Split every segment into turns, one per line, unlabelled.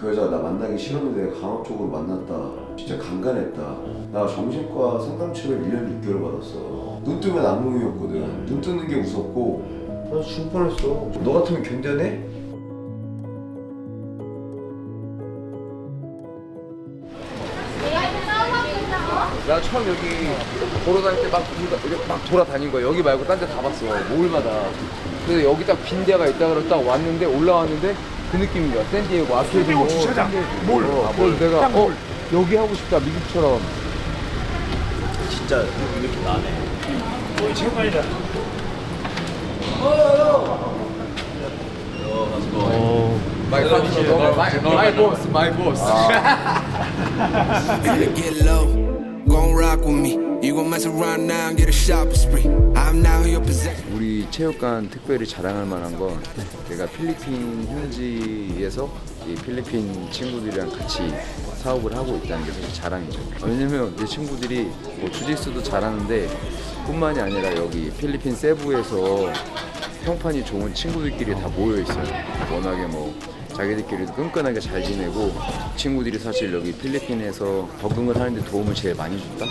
그 여자 나 만나기 싫었는데 강압적으로 만났다. 진짜 강간했다. 나 정신과 상담치료를 1년 6개월 받았어. 눈 뜨면 악몽이었거든. 눈 뜨는 게 무섭고 나 죽을 뻔했어. 너 같으면 견뎌내?
나 처음 여기 걸어다닐 때 막 막 돌아다닌 거야. 여기 말고 딴데다 봤어. 모을마다. 그래서 여기 딱빈 데가 있다 그래서 딱 왔는데 올라왔는데 그 느낌인 거야. 샌디에고 아케이드 몰.
주차장. 몰.
어,
아, 몰.
내가 딱어
몰.
여기 하고 싶다 미국처럼.
진짜 느낌 나네.
오늘 체육관이다.
마이 파트너, 마이 마이 보스, 마이 보스.
Finna get low. Gon' rock with me. You gon' mess around now and get a shopping spree. I'm now your possession.
우리 체육관 특별히 자랑할 만한 건 내가 필리핀 현지에서 이 필리핀 친구들이랑 같이 사업을 하고 있다는 게 사실 자랑이죠. 왜냐면 내 친구들이 뭐 주짓수도 잘하는데 뿐만이 아니라 여기 필리핀 세부에서 평판이 좋은 친구들끼리 다 모여 있어요. 워낙에 뭐 자기들끼리도 끈끈하게 잘 지내고 친구들이 사실 여기 필리핀에서 적응을 하는데 도움을 제일 많이 줬다.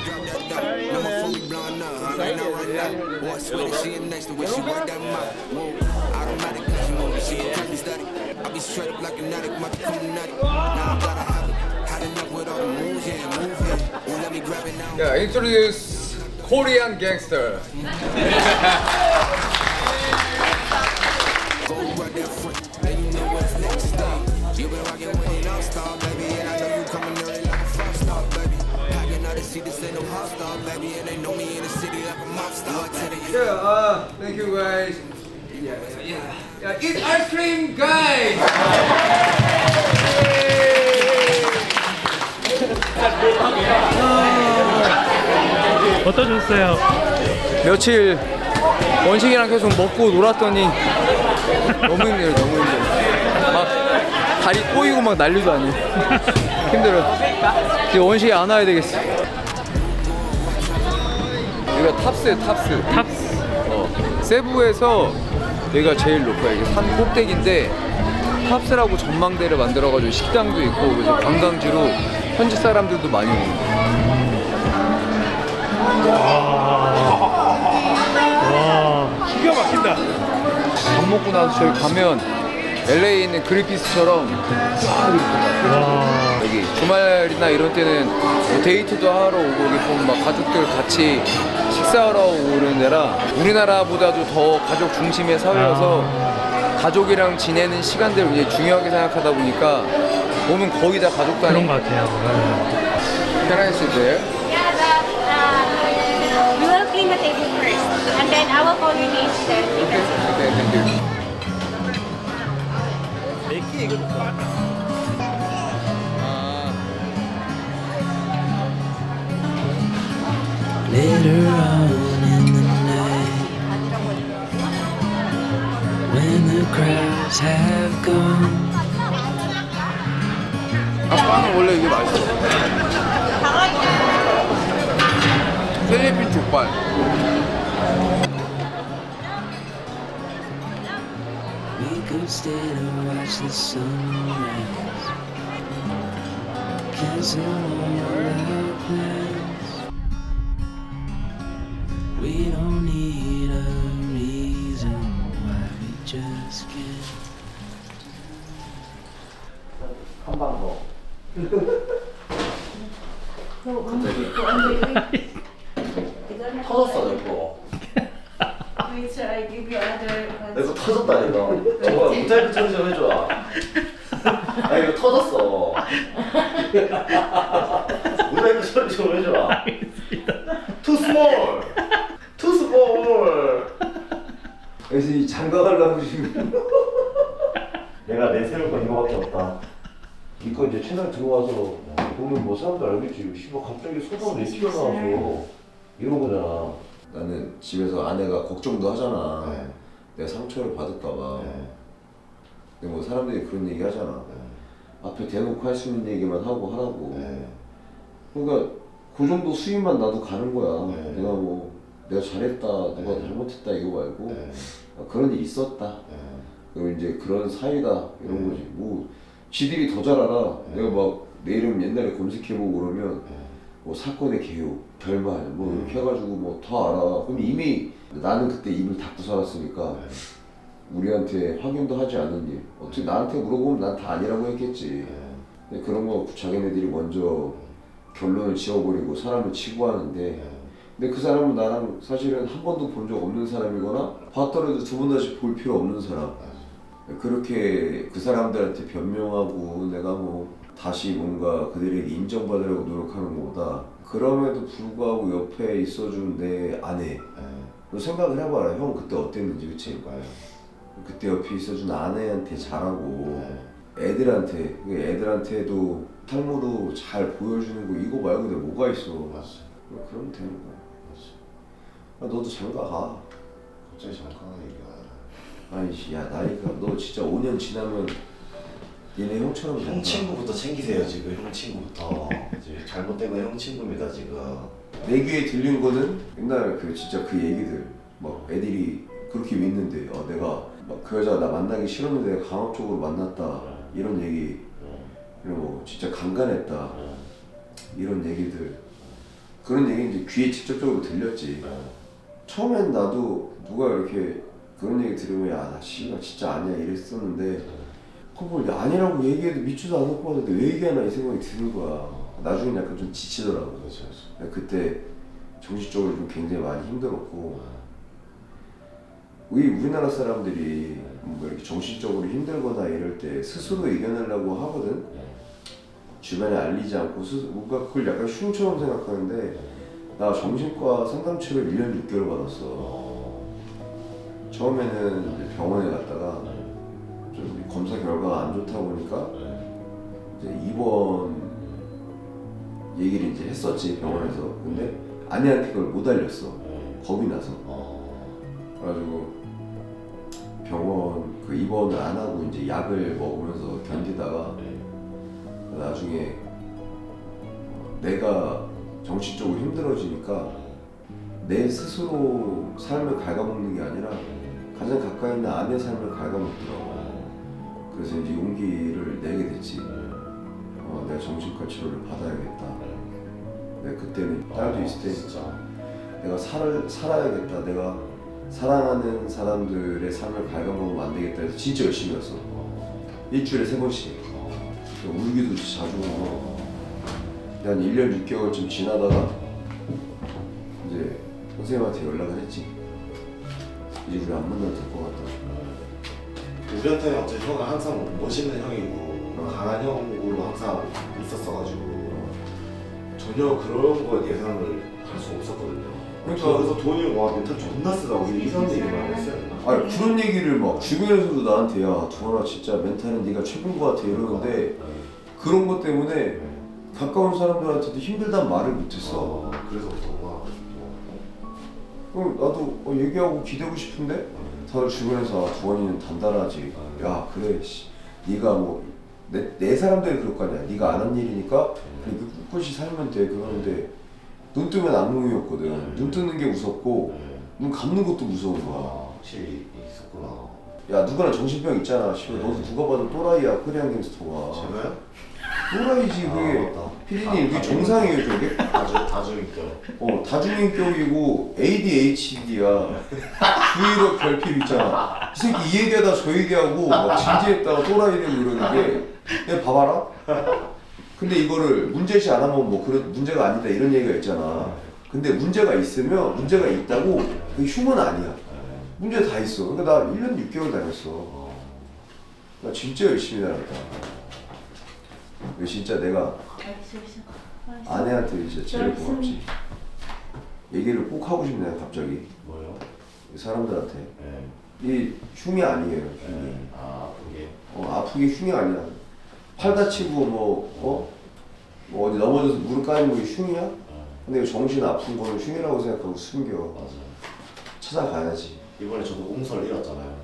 Phone be Seat, this ain't no hostile, baby. And they know me in the city like a mob star. Tell you.
Yeah, uh, thank you guys. Yeah, yeah, yeah. Yeah, eat ice cream, guys.
어떠셨어요?
며칠 원식이랑 계속 먹고 놀았더니 너무 힘들어, 너무 힘들어. 막 다리 꼬이고 막 난리도 아니야. 힘들어. 이제 원식이 안 와야 되겠어. 여기가 탑스에 탑스.
탑스.
어, 세부에서 여기가 제일 높아요. 이게 산 꼭대기인데 탑스라고 전망대를 만들어가지고 식당도 있고 그래서 관광지로 현지 사람들도 많이 오는 거예요.
와. 기가 막힌다.
밥 먹고 나서 저기 가면 LA에 있는 그리피스처럼 쫙 이렇게
와.
여기 주말이나 이런 때는 뭐 데이트도 하러 오고 여기 보면 막 가족들 같이 식사하러 오는 데라 우리나라보다도 더 가족 중심의 사회여서 가족이랑 지내는 시간들을 굉장히 중요하게 생각하다 보니까 보면 거의 다 가족
그런
단위
것 같아요.
There?
Yeah, but uh, we will clean the table first, and then I will call your name. Then you
Okay,
can
okay, thank you. 아,
Later on in the night, when the crowds have gone,
아빠는 원래 이게 맛있어. 필리핀 족발.
could stay to watch the sunrise. Cancel all our plans. We don't need a reason why we just can't.
터졌어 내 거.
Sir, I give you other ones.
내거 터졌다니까. 저거 모자이크 처리 좀 해줘. 아 이거 터졌어. 모자이크 처리 좀 해줘. Too small. Too small. 그래서 이 장가 가려고 지금. 내가 내세울 건 이거밖에 없다. 이거 이제 채널 들어와서 보면 뭐 사람들 알겠지. 씨발 갑자기 소설 내 튀어나와서 이런 거잖아. 나는 집에서 아내가 걱정도 하잖아. 내가 상처를 받을까봐. 근데 뭐 사람들이 그런 얘기 하잖아. 앞에 대놓고 할 수 있는 얘기만 하고 하라고. 그러니까 그 정도 수입만 나도 가는 거야. 내가 뭐 내가 잘했다, 누가 잘못했다 이거 말고 아, 그런 일이 있었다. 그리고 이제 그런 사이다 이런 거지. 뭐 지들이 더 잘 알아. 내가 막 내 이름 옛날에 검색해보고 그러면 뭐 사건의 개요, 결말 뭐 이렇게 해가지고 뭐더 알아. 그럼 이미 나는 그때 입을 닫고 살았으니까 우리한테 확인도 하지 않은 일. 어떻게 나한테 물어보면 난 다 아니라고 했겠지. 근데 그런 거 자기네들이 먼저 결론을 지어버리고 사람을 치부하는데 근데 그 사람은 나랑 사실은 한 번도 본 적 없는 사람이거나 봤더라도 두 번 다시 볼 필요 없는 사람 그렇게 그 사람들한테 변명하고 내가 뭐 다시 뭔가 그들에게 인정받으려고 노력하는 것보다 그럼에도 불구하고 옆에 있어준 내 아내 너 생각을 해봐라. 형 그때 어땠는지 그치? 그때 옆에 있어준 아내한테 잘하고 애들한테 그 애들한테도 삶으로 잘 보여주는 거 이거 말고 내가 뭐가 있어? 그러면 되는 거야. 아, 너도 장가 가.
갑자기 잠깐 얘기가
아이씨 야 나이가 너 진짜 5년 지나면 얘네 형처럼
형. 친구부터 챙기세요 지금 형 친구부터. 이제 잘못된 건 형 친구입니다 지금.
내 귀에 들린 거는 옛날 그 진짜 그 얘기들 막 애들이 그렇게 믿는데 어 내가 막 그 여자 나 만나기 싫었는데 내가 강압 적으로 만났다. 이런 얘기. 그리고 뭐 진짜 강간했다. 이런 얘기들. 그런 얘기 이제 귀에 직접적으로 들렸지. 처음엔 나도 누가 이렇게 그런 얘기 들으면 야나 씨가 진짜 아니야 이랬었는데 그걸 아니라고 얘기해도 믿지도 않을 것 같은데 왜 얘기하나 이 생각이 드는 거야. 나중에 약간 좀 지치더라고
그렇죠
그때 정신적으로 좀 굉장히 많이 힘들었고. 우리 우리나라 사람들이 뭐 이렇게 정신적으로 힘들거나 이럴 때 스스로 이겨내려고 하거든? 주변에 알리지 않고 스스로 뭔가 그걸 약간 흉처럼 생각하는데 나 정신과 상담치료를 1년 6개월 받았어. 처음에는 이제 병원에 갔다가 좀 검사 결과가 안 좋다 보니까 이제 입원 얘기를 이제 했었지 병원에서. 근데 아내한테 그걸 못 알렸어. 겁이 나서. 그래가지고 병원 그 입원을 안 하고 이제 약을 먹으면서 견디다가 나중에 내가 정신적으로 힘들어지니까 내 스스로 삶을 갉아먹는 게 아니라 가장 가까이 있는 아내 삶을 갉아먹더라고 그래서 이제 용기를 내게 됐지 어, 내가 정신과 치료를 받아야겠다 내가 그때는 딸도 있을 때
진짜
내가 살, 살아야겠다. 내가 사랑하는 사람들의 삶을 갉아먹으면 안 되겠다 해서 진짜 열심히 했어. 일주일에 세 번씩. 울기도 자주 오고. 한 1년 6개월쯤 지나다가 이제 선생님한테 연락을 했지. 이제 우리 안 만나도 될것 같다.
우리한테는 어차피 형은 항상 멋있는 형이고 강한 형으로 항상 있었어가지고 전혀 그런 거 예상을 할 수 없었거든요.
그러니까.
그래서 돈이 와 멘탈 존나 쓰다고 이상한 얘기만 했어요.
아니 그런 얘기를 막 주변에서도 나한테 야 두원아 진짜 멘탈은 네가 최고인 것 같아 이러는데 그런 것 때문에 가까운 사람들한테도 힘들단 말을 못했어.
어, 그래서 그런가.
그럼 나도 어, 얘기하고 기대고 싶은데 주변에서 아, 두원이는 단단하지. 야 그래 씨, 네가 뭐내 내 사람들이 그럴 거 아니야. 네가 안 한 일이니까 그냥 그 꿋꿋이 살면 돼. 그러는데 눈 뜨면 악몽이었거든. 눈 뜨는 게 무섭고 눈 감는 것도 무서운 거야.
아, 확실히 있었구나.
야 누구나 정신병 있잖아. 씨발 너도 누가 봐도 또라이야 코리안 갱스터가.
제가요?
또라이지
아,
그게.
맞다.
피디님 이게
아,
정상이에요 저게.
다중 다중인격.
어 다중인격이고 ADHD야. 주의력 결핍 있잖아. 이 새끼 이 얘기하다 저 얘기하고 막 진지했다가 또라이 되고 이러는 게. 내가 봐봐라. 근데 이거를 문제시 안 하면 뭐 그런 문제가 아니다 이런 얘기가 있잖아. 근데 문제가 있으면 문제가 있다고 그 흉은 아니야. 문제 다 있어. 그러니까 나 1년 6개월 다녔어. 나 진짜 열심히 다녔다. 이거 진짜 내가 아내한테 진짜 제일 고맙지. 얘기를 꼭 하고 싶네 갑자기
뭐요?
이 사람들한테
네.
이 흉이 아니에요 흉이.
아 그게
어, 아프게 흉이 아니야. 팔 다치고 뭐 어? 뭐 어디 넘어져서 무릎 까는 게 흉이야? 근데 정신 아픈 거는 흉이라고 생각하고 숨겨.
맞아.
찾아가야지.
이번에 저도 웅설 잃었잖아요.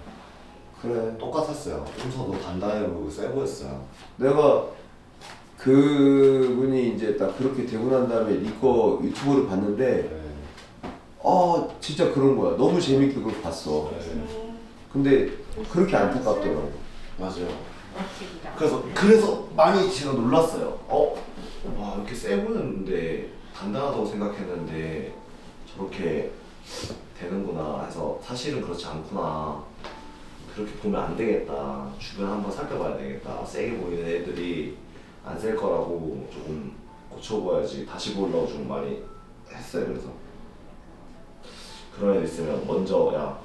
그래.
똑같았어요. 웅서도 단단해 보이고 세 보였어요.
내가 그 분이 이제 딱 그렇게 되고 난 다음에 니거 유튜브를 봤는데
네.
아 진짜 그런 거야. 너무 재밌게 그걸 봤어.
네.
근데 그렇게 안타깝더라고.
맞아요. 그래서 그래서 많이 제가 놀랐어요. 어, 와 이렇게 세 보였는데 단단하다고 생각했는데 저렇게 되는구나 해서 사실은 그렇지 않구나. 그렇게 보면 안 되겠다. 주변 한번 살펴봐야 되겠다. 세게 보이는 애들이 안셀 거라고 조금 고쳐봐야지 다시 보려고 좀 많이 했어요. 그래서 그런 애들 있으면 먼저 야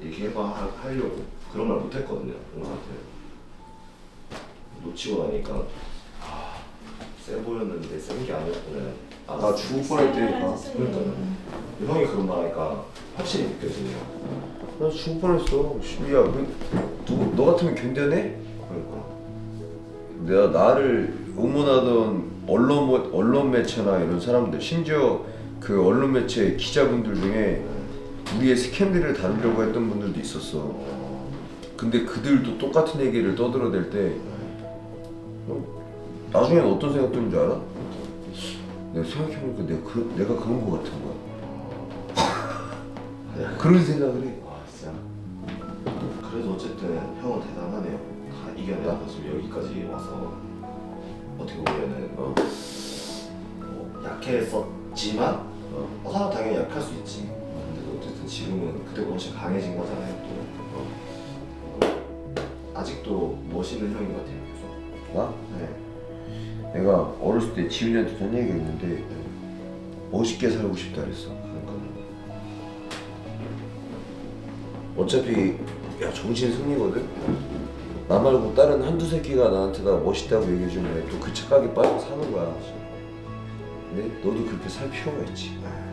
이렇게 해봐 하- 하려고 그런 말 못했거든요. 동생한테 놓치고 나니까 아, 세 보였는데 센 게 아니었구나.
나 죽을 뻔했다니까.
그러니까요. 형이 그런 말 하니까 확실히 느껴지네요.
나 죽을 뻔했어. 씨, 야, 그, 너 같으면 견뎌내? 내가 나를 응원하던 언론 뭐- 언론 매체나 이런 사람들, 심지어 그 언론 매체 기자분들 중에 우리의 스캔들을 다루려고 했던 분들도 있었어. 근데 그들도 똑같은 얘기를 떠들어댈 때 어, 나중엔 어떤 생각 드는 줄 알아? 내가 생각해보니까 내가, 그, 내가 그런 거 같은 거야. 그런 생각을 해.
이겨내서 지금 여기까지 와서 어떻게 보면은 어, 뭐 약했었지만 어, 어, 사람 당연히 약할 수 있지. 근데 어쨌든 지금은 그때보다 훨씬 강해진 거잖아요. 또 어. 어, 아직도 멋있는 형인 것 같아요. 계속.
나?
네.
내가 어렸을 때 지훈이한테 전 얘기가 있는데 멋있게 살고 싶다 그랬어.
그러니까
어차피 야 정신 승리거든. 나 말고 다른 한두 새끼가 나한테 나 멋있다고 얘기해주면 또 그 착각에 빠져 사는 거야. 근데 너도 그렇게 살 필요가 있지.
네.